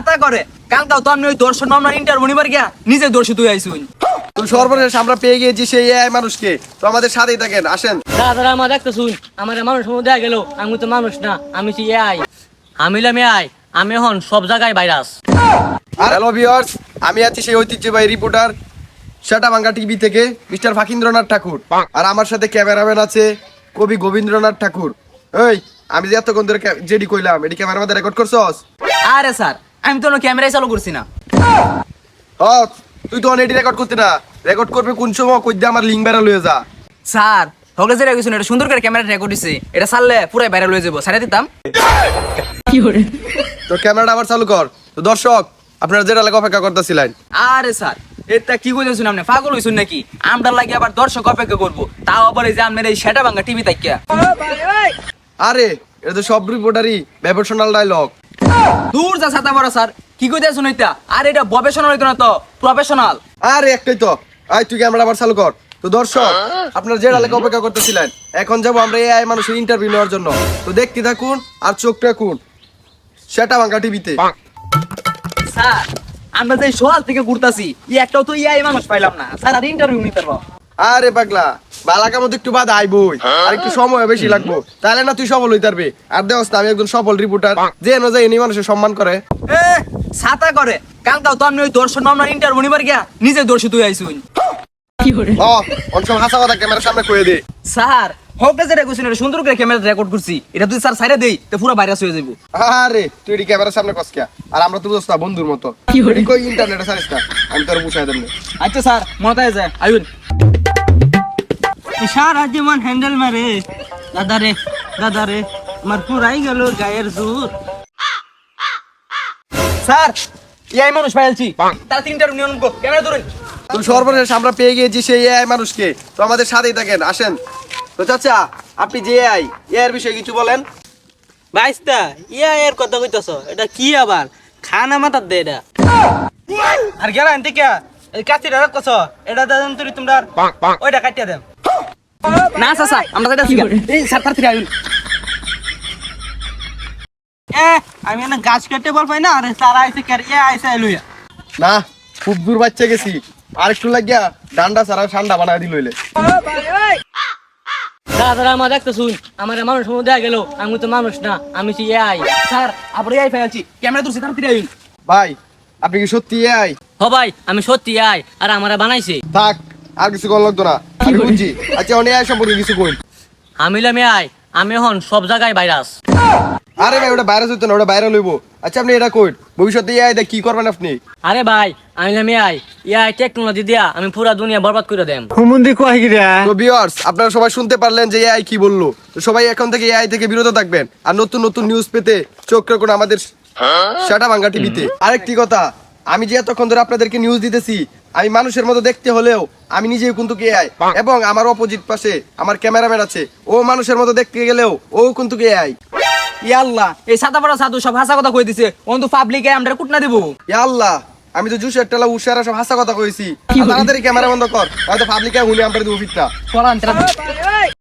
ছাতা করে। কালকাও তো আমি ওই দর্শন মামলার ইন্টারভিউ নিবার গিয়া নিজে দর্শি তুই আইসুন সর্বশেষ আমরা পেয়ে গিয়েছি সেই এআই মানুষকে। তো আমাদের সাথেই থাকেন আসেন। দাদারা আমার দেখতে শুন আমার মানুষ মধ্যে গেল। আমি তো মানুষ না আমি তো এআই আমি হলাম এআই আমি এখন সব জায়গায় ভাইরাস হ্যালো ভিউয়ার্স আমি আছি সেই ঐতিহ্যবাহী রিপোর্টার সেটা বাংলা টিভি থেকে মিস্টার ফাকিন্দ্রনাথ ঠাকুর। আর আমার সাথে ক্যামেরাম্যান আছে কবি গোবিন্দ্রনাথ ঠাকুর। এই আমি যে এতক্ষণ ধরে যেডি কইলাম এডি ক্যামেরার মধ্যে রেকর্ড করছস? আরে স্যার আমি তো ক্যামেরাই চালু করছি না। হ তুই তো অনেডি রেকর্ড করতে না। রেকর্ড করবে কোন সময় কই দিয়ে আমার লিঙ্ক বেড়া লয়ে যা। স্যার হলে যে রেখেছেন এটা সুন্দর করে ক্যামেরা রেকর্ড দিছে। এটা ছাড়লে পুরাই ভাইরাল হয়ে যাব। সারা দিতাম। তোর ক্যামেরাটা আবার চালু কর। তো দর্শক আপনারা যেটা লাগে অপেক্ষা করতেছিলেন আরে স্যার এটা কি কইতেছেন আপনি? পাগল হইছেন নাকি? আমরা লাগে আবার দর্শক অপেক্ষা করব। তাও আবার এই যে আপনার এই সেটা ভাঙা টিভি তাকিয়া আরে এটা তো সব রিপোর্টারই ব্যবসানাল ডায়লগ দূর যা ছাতা বড় স্যার। কি কইতেছেন এটা আর এটা প্রফেশনাল হইতো না তো প্রফেশনাল আরে একটাই তো আয় তুই ক্যামেরা আবার চালু কর। তো দর্শক আপনারা যেটা লেগে অপেক্ষা করতেছিলেন এখন যাব আমরা এআই মানুষের ইন্টারভিউ নেওয়ার জন্য। তো দেখতে থাকুন আর চোখ রাখুন। সেটা বাংলা টিভিতে। স্যার আমরা যে সোয়াল থেকে ঘুরতাছি ই একটাও তো ইয়াই মানুষ পাইলাম না। স্যার আর ইন্টারভিউ নিতে পারব। আরে পাগলা বালাকার মধ্যে একটু বাদ আইবই। আর একটু সময় বেশি লাগবো। তাহলে না তুই সফল হইতে পারবি। আর দেওস আমি একজন সফল রিপোর্টার যে না যায় এনে মানুষের সম্মান করে। এ ছাতা করে। কালকাও তো আপনি ওই দর্শন ইন্টারভিউ নিবার গিয়া নিজে দর্শি তুই আইসুন ও অনেক হাসা কথা ক্যামেরার সামনে কয়ে দে। স্যার হোকটা যেটা কইছেন এটা সুন্দর করে ক্যামেরা রেকর্ড করছি। এটা তুই স্যার সাইডে দেই তো পুরো ভাইরাস হয়ে যাব আরে তুই এটি ক্যামেরার সামনে কসকিয়া আর আমরা তো দোস্তা বন্ধুর মতো। এটি কই ইন্টারনেটে সারিস না? আমি তোর বুঝাই দেব আচ্ছা স্যার মনে যায়। আইন সারা জীবন হ্যান্ডেল মারে। দাদা রে দাদা রে আমার পুরাই গেল গায়ের জোর স্যার ইয়াই মানুষ পাইলছি তারা তিনটার নিয়ম ক্যামেরা ধরুন। তো সর্বশেষ আমরা পেয়ে গিয়েছি সেই এআই মানুষকে। তো আমাদের সাথেই থাকেন আসেন। তো চাচা আপনি যে এআই এআই বিষয়ে কিছু বলেন? বাইস্তা ইয়া এর কথা কইতাছ এটা কি আবার? খানা মাথার দে এটা। আর গেলা এনতে কে এই কাছিটা রাখছ এটা দেন তুই তোমরা ওইটা কাটিয়া দেন। না স্যার স্যার আমরা ঠিক এই স্যার তার আমি না গাছ কাটতে বল পাই না আরে সারা আইছে কার আইছে লইয়া না খুব দূর বাচ্চা গেছি। আর একটু লাগিয়া ডান্ডা সারা ঠান্ডা বানায় দিল হইলে দাদারা আমার দেখতে শুন। আমার মানুষ মধ্যে দেখা গেল। আমি তো মানুষ না আমি তো এআই স্যার ইয়াই পাইলছি ক্যামেরা ধরছি তার থেকে ভাই আপনি কি সত্যি এআই হ ভাই আমি সত্যি এআই আর আমার বানাইছে। থাক আর কিছু কল লাগতো না। আমি বুঝছি। আচ্ছা অনেক এআই সম্পর্কে কিছু কইন। আমি এআই আমি এখন সব জায়গায় ভাইরাস আরে ভাই ওটা ভাইরাস হইতো না ওটা ভাইরাল হইব। আচ্ছা আপনি এটা ভবিষ্যতে দিয়ে কি করবেন আপনি? আরে ভাই আমি এআই টেকনোলজি দিয়া আমি পুরা দুনিয়া বরবাদ করে দেম। তো ভিউয়ার্স আপনারা সবাই শুনতে পারলেন যে এআই কি বলল। তো সবাই এখন থেকে এআই থেকে বিরত থাকবেন। আর নতুন নতুন নিউজ পেতে চোখ রাখুন আমাদের সেটা বাংলা টিভিতে আরেকটি কথা আমি যে এতক্ষণ ধরে আপনাদেরকে নিউজ দিতেছি আমি মানুষের মতো দেখতে হলেও আমি নিজেও কিন্তু কে আই। এবং আমার অপোজিট পাশে আমার ক্যামেরাম্যান আছে। ও মানুষের মতো দেখতে গেলেও ও কিন্তু এআই ইয়াল্লাহ এই সাদা বড় সাধু সব হাসা কথা কই দিছে? অন্তু পাবলিকে আমরা কুটনা দিব। আল্লাহ আমি তো জুসের টেলা উষারা সব হাসা কথা কইছি। তাড়াতাড়ি ক্যামেরা বন্ধ কর হয়তো পাবলিকে হুনে আমরা দিব ফিটটা